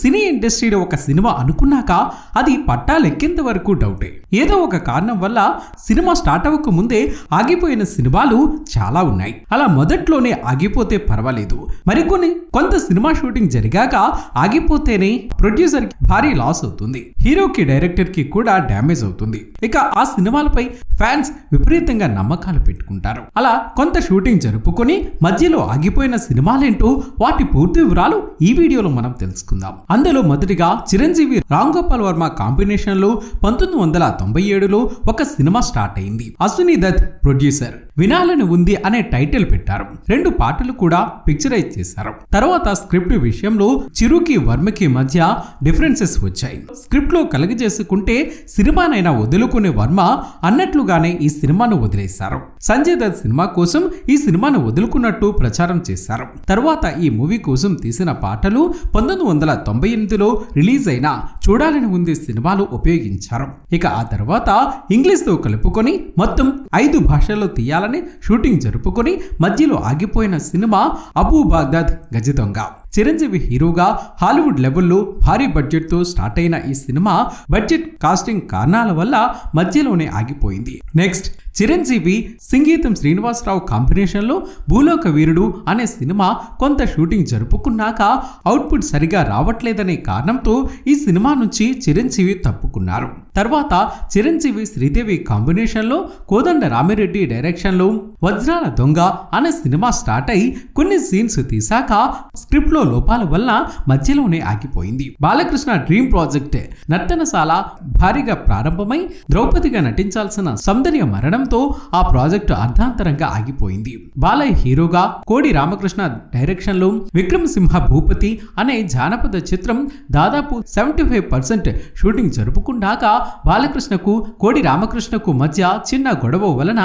సినీ ఇండస్ట్రీలో ఒక సినిమా అనుకున్నాక అది పట్టాలెక్కేంత వరకు డౌటే. ఏదో ఒక కారణం వల్ల సినిమా స్టార్ట్ అవ్వక ముందే ఆగిపోయిన సినిమాలు చాలా ఉన్నాయి. అలా మొదట్లోనే ఆగిపోతే పర్వాలేదు. మరికొన్ని కొంత సినిమా షూటింగ్ జరిగాక ఆగిపోతేనే ప్రొడ్యూసర్కి భారీ లాస్ అవుతుంది. హీరోకి డైరెక్టర్కి కూడా డ్యామేజ్ అవుతుంది. ఇక ఆ సినిమాలపై ఫ్యాన్స్ విపరీతంగా నమ్మకాలు పెట్టుకుంటారు. అలా కొంత షూటింగ్ జరుపుకొని మధ్యలో ఆగిపోయిన సినిమాలేంటో వాటి పూర్తి వివరాలు ఈ వీడియోలో మనం తెలుసుకుందాం. అందులో మొదటిగా చిరంజీవి రామ్ గోపాల్ వర్మ కాంబినేషన్లో పంతొమ్మిది వందల తొంభై ఏడులో ఒక సినిమా స్టార్ట్ అయింది. అశ్విని దత్ ప్రొడ్యూసర్. వినాలని ఉంది అనే టైటిల్ పెట్టారు. రెండు పాటలు కూడా పిక్చరైజ్ చేశారు. తర్వాత స్క్రిప్ట్ విషయంలో చిరుకి వర్మకి మధ్య డిఫరెన్సెస్ వచ్చాయి. స్క్రిప్ట్లో కలగజేసుకుంటే సినిమానైనా వదులుకునే వర్మ అన్నట్లుగానే ఈ సినిమాను వదిలేశారు. సంజయ్ దత్ సినిమా కోసం ఈ సినిమాను వదులుకున్నట్టు ప్రచారం చేశారు. తర్వాత ఈ మూవీ కోసం తీసిన పాటలు పంతొమ్మిది వందల తొంభై ఎనిమిదిలో రిలీజ్ అయిన చూడాలని ఉంది సినిమాలు ఉపయోగించారు. ఇక ఆ తర్వాత ఇంగ్లీష్తో కలుపుకొని మొత్తం ఐదు భాషల్లో తీయాలని షూటింగ్ జరుపుకొని మధ్యలో ఆగిపోయిన సినిమా అబూ బాగ్దాద్ గజ దొంగ చిరంజీవి హీరోగా హాలీవుడ్ లెవెల్లో భారీ బడ్జెట్తో స్టార్ట్ అయిన ఈ సినిమా బడ్జెట్ కాస్టింగ్ కారణాల వల్ల మధ్యలోనే ఆగిపోయింది. నెక్స్ట్ చిరంజీవి సంగీతం శ్రీనివాసరావు కాంబినేషన్లో భూలోక వీరుడు అనే సినిమా కొంత షూటింగ్ జరుపుకున్నాక అవుట్పుట్ సరిగా రావట్లేదనే కారణంతో ఈ సినిమా నుంచి చిరంజీవి తప్పుకున్నారు. తర్వాత చిరంజీవి శ్రీదేవి కాంబినేషన్లో కోదండ రామిరెడ్డి డైరెక్షన్లో వజ్రాల దొంగ అనే సినిమా స్టార్ట్ అయి కొన్ని సీన్స్ తీశాక స్క్రిప్ట్లో లోపాల వల్ల మధ్యలోనే ఆగిపోయింది. Balakrishna dream project. నర్తనశాల భారీగా ప్రారంభమై ద్రౌపదిగా నటించాల్సిన సౌందర్య మరణంతో ఆ ప్రాజెక్టు అర్ధాంతరంగా ఆగిపోయింది. బాలయ్య హీరోగా కోడి రామకృష్ణ డైరెక్షన్లో విక్రమ్ సింహ భూపతి అనే జానపద చిత్రం దాదాపు సెవెంటీ ఫైవ్ పర్సెంట్ షూటింగ్ జరుపుకున్నాక బాలకృష్ణకు కోడి రామకృష్ణకు మధ్య చిన్న గొడవ వలన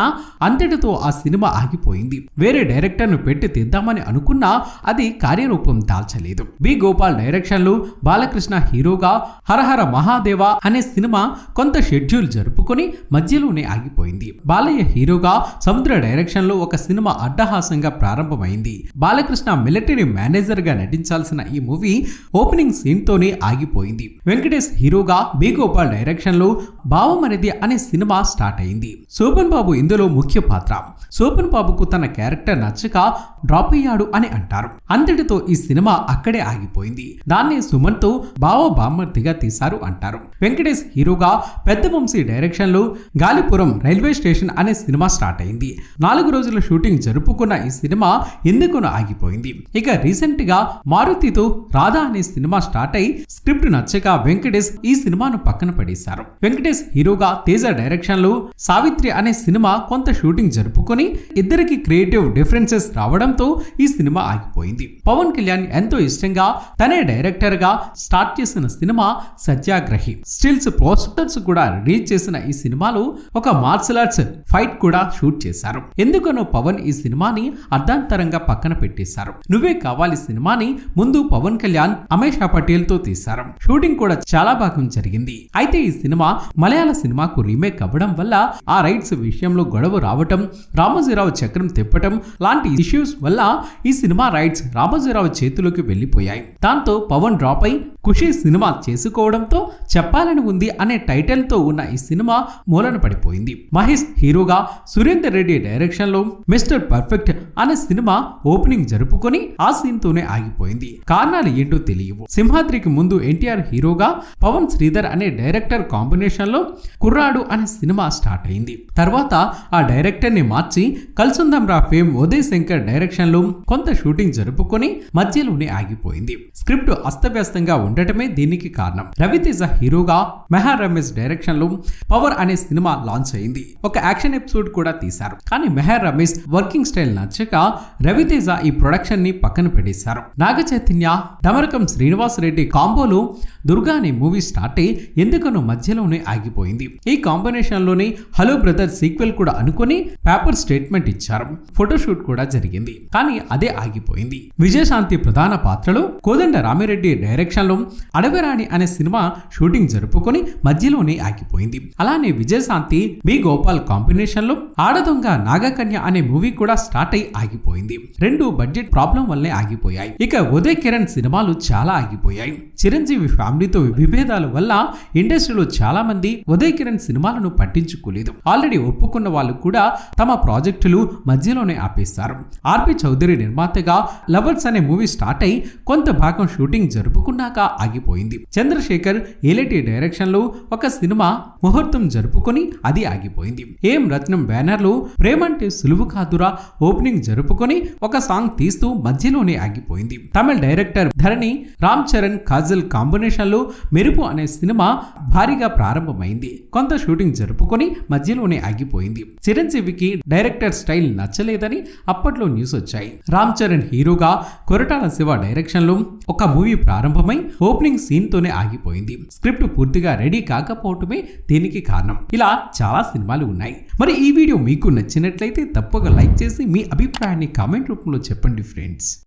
అంతటితో ఆ సినిమా ఆగిపోయింది. వేరే డైరెక్టర్ను పెట్టి తీద్దామని అనుకున్నా అది కార్యరూపం దాల్చలేదు. బి గోపాల్ డైరెక్షన్లో బాలకృష్ణ హీరోగా హరహర మహాదేవ అనే సినిమా కొంత షెడ్యూల్ జరుపుకొని మధ్యలోనే ఆగిపోయింది. బాలయ్య హీరోగా సముద్ర డైరెక్షన్లో ఒక సినిమా అడ్డహాసంగా ప్రారంభమైంది. బాలకృష్ణ మిలిటరీ మేనేజర్గా నటించాల్సిన ఈ మూవీ ఓపెనింగ్ సీన్ తోనే ఆగిపోయింది. వెంకటేష్ హీరోగా బి గోపాల్ డైరెక్షన్లో భావమనిది అనే సినిమా స్టార్ట్ అయింది. శోభన్ బాబు ఇందులో ముఖ్య పాత్ర. శోభన్ బాబుకు తన క్యారెక్టర్ నచ్చక డ్రాప్ అయ్యాడు అని అంటారు. అంతటితో ఈ సినిమా అక్కడే ఆగిపోయింది. దాన్ని సుమన్తో బావ బామ్మర్తిగా తీశారు అంటారు. వెంకటేష్ హీరోగా పెద్ద వంశీ డైరెక్షన్లో గాలిపురం రైల్వే స్టేషన్ అనే సినిమా స్టార్ట్ అయింది. నాలుగు రోజుల షూటింగ్ జరుపుకున్న ఈ సినిమా ఎందుకునో ఆగిపోయింది. ఇక రీసెంట్గా మారుతితో రాధా అనే సినిమా స్టార్ట్ అయి స్క్రిప్ట్ నచ్చక వెంకటేష్ ఈ సినిమాను పక్కన పడేశారు. వెంకటేష్ హీరోగా తేజ డైరెక్షన్లో సావిత్రి అనే సినిమా కొంత షూటింగ్ జరుపుకొని ఇద్దరికి క్రియేటివ్ డిఫరెన్సెస్ రావడం రావడంతో ఈ సినిమా ఆగిపోయింది. పవన్ కళ్యాణ్ ఎంతో ఇష్టంగా తనే డైరెక్టర్గా స్టార్ట్ చేసిన సినిమా సత్యాగ్రహి. స్టిల్స్ పోస్టర్స్ కూడా రిలీజ్ చేసిన ఈ సినిమాలో ఒక మార్షల్ ఆర్ట్స్ ఫైట్ కూడా షూట్ చేశారు. ఎందుకనో పవన్ ఈ సినిమాని అర్ధాంతరంగా పక్కన పెట్టేశారు. నువ్వే కావాలి సినిమాని ముందు పవన్ కళ్యాణ్ అమేషా పటేల్తో తీశారు. షూటింగ్ కూడా చాలా భాగం జరిగింది. అయితే ఈ సినిమా మలయాళ సినిమాకు రీమేక్ అవ్వడం వల్ల ఆ రైట్స్ విషయంలో గొడవ రావటం రామోజీరావు చక్రం తిప్పటం లాంటి ఇష్యూస్ వల్ల ఈ సినిమా రైట్స్ రామోజీరావు చేతిలోకి వెళ్ళిపోయాయి. దాంతో పవన్ డ్రాప్ అయి ఖుషి సినిమా చేసుకోవడంతో చెప్పాలని ఉంది అనే టైటిల్తో ఉన్న ఈ సినిమా మూలన పడిపోయింది. మహేష్ హీరోగా సురేందర్ రెడ్డి డైరెక్షన్లో మిస్టర్ పర్ఫెక్ట్ అనే సినిమా ఓపెనింగ్ జరుపుకొని ఆ సీన్తోనే ఆగిపోయింది. కారణాలు ఏంటో తెలియవు. సింహాద్రికి ముందు ఎన్టీఆర్ హీరోగా పవన్ శ్రీధర్ అనే డైరెక్టర్ కాంబినేషన్లో కుర్రాడు అనే సినిమా స్టార్ట్ అయింది. తర్వాత ఆ డైరెక్టర్ని మార్చి కల్సుందం రా ఫేమ్ ఉదయ్ శంకర్ డైరెక్షన్లో కొంత షూటింగ్ జరుపుకొని మధ్యలోనే ఆగిపోయింది. స్క్రిప్ట్ అస్తవ్యస్తంగా ఉంది ఉండటమే దీనికి కారణం. రవితేజ హీరోగా మెహర్ రమేష్ డైరెక్షన్లో పవర్ అనే సినిమా లాంచ్ అయింది. ఒక యాక్షన్ ఎపిసోడ్ కూడా తీశారు. కానీ మెహర్ రమేష్ వర్కింగ్ స్టైల్ నచ్చక రవితేజ ఈ ప్రొడక్షన్ని పక్కన పెట్టేశారు. నాగ చైతన్య డమరకం శ్రీనివాస్ రెడ్డి కాంబోలో దుర్గా అనే మూవీ స్టార్ట్ అయ్యి ఎందుకనో మధ్యలోనే ఆగిపోయింది. ఈ కాంబినేషన్లోనే హలో బ్రదర్ సీక్వెల్ కూడా అనుకొని పేపర్ స్టేట్మెంట్ ఇచ్చారు. ఫోటోషూట్ కూడా జరిగింది. కానీ అదే ఆగిపోయింది. విజయశాంతి ప్రధాన పాత్రలో కోదండ రామిరెడ్డి డైరెక్షన్లో అడవిరాణి అనే సినిమా షూటింగ్ జరుపుకొని మధ్యలోనే ఆగిపోయింది. అలానే విజయశాంతి బి గోపాల్ కాంబినేషన్లో ఆడదొంగ నాగకన్య అనే మూవీ కూడా స్టార్ట్ అయి ఆగిపోయింది. రెండు బడ్జెట్ ప్రాబ్లం వల్లే ఆగిపోయాయి. ఇక ఉదయ్ కిరణ్ సినిమాలు చాలా ఆగిపోయాయి. చిరంజీవి ఫ్యామిలీతో విభేదాల వల్ల ఇండస్ట్రీలో చాలా మంది ఉదయ్ కిరణ్ సినిమాలను పట్టించుకోలేదు. ఆల్రెడీ ఒప్పుకున్న వాళ్ళు కూడా తమ ప్రాజెక్టులు మధ్యలోనే ఆపేశారు. ఆర్పి చౌదరి నిర్మాతగా లవర్స్ అనే మూవీ స్టార్ట్ అయి కొంత భాగం షూటింగ్ జరుపుకున్నాక ఆగిపోయింది. చంద్రశేఖర్ ఏలేటి డైరెక్షన్లో ఒక సినిమా ముహూర్తం జరుపుకొని అది ఆగిపోయింది. ఏం రత్నం బ్యానర్లో ప్రేమంటే సులువు కాదురా ఓపెనింగ్ జరుపుకొని ఒక సాంగ్ తీస్తూ మధ్యలోనే ఆగిపోయింది. తమిళ డైరెక్టర్ ధరణి రామ్ చరణ్ కాజల్ కాంబినేషన్లో మెరుపు అనే సినిమా భారీగా ప్రారంభమైంది. కొంత షూటింగ్ జరుపుకొని మధ్యలోనే ఆగిపోయింది. చిరంజీవికి డైరెక్టర్ స్టైల్ నచ్చలేదని అప్పట్లో న్యూస్ వచ్చాయి. రామ్ చరణ్ హీరోగా కొరటాల శివ డైరెక్షన్లో ఒక మూవీ ప్రారంభమై ఓపెనింగ్ సీన్ తోనే ఆగిపోయింది. స్క్రిప్ట్ పూర్తిగా రెడీ కాకపోవటమే దీనికి కారణం. ఇలా చాలా సినిమాలు ఉన్నాయి. మరి ఈ వీడియో మీకు నచ్చినట్లయితే తప్పక లైక్ చేసి మీ అభిప్రాయాన్ని కామెంట్ రూపంలో చెప్పండి ఫ్రెండ్స్.